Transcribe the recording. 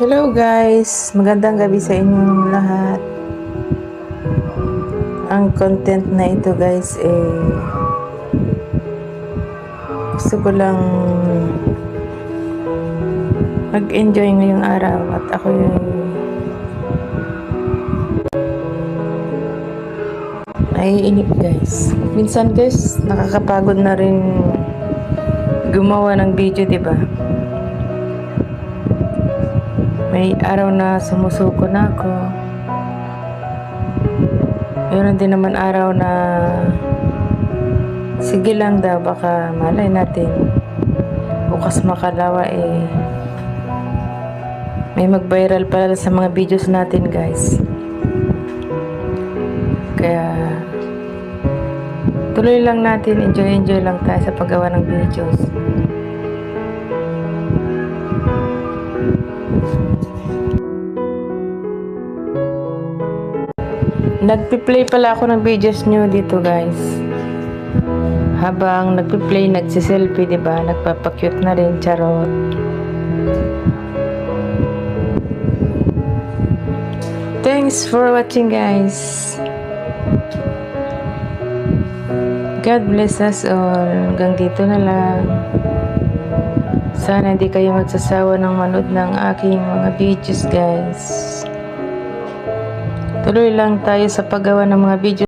Hello guys, magandang gabi sa inyong lahat. Ang content na ito guys eh gusto ko lang mag-enjoy ngayong araw at ako yung naiinip guys. Minsan guys, nakakapagod na rin gumawa ng video, 'di ba? May araw na sumusuko na ako. Meron din naman araw na sige lang daw, baka malay natin. Bukas makalawa eh. May mag-viral pala sa mga videos natin guys. Kaya tuloy lang natin, enjoy-enjoy lang tayo sa paggawa ng videos. Nagpi-play pala ako ng videos nyo dito guys. Habang nagpi-play, nagsiselfie, ba? Nagpapakute na rin, charot. Thanks for watching guys. God bless us all. Hanggang dito na lang. Sana hindi kayo magsasawa ng manood ng aking mga videos guys. Tuloy lang tayo sa paggawa ng mga videos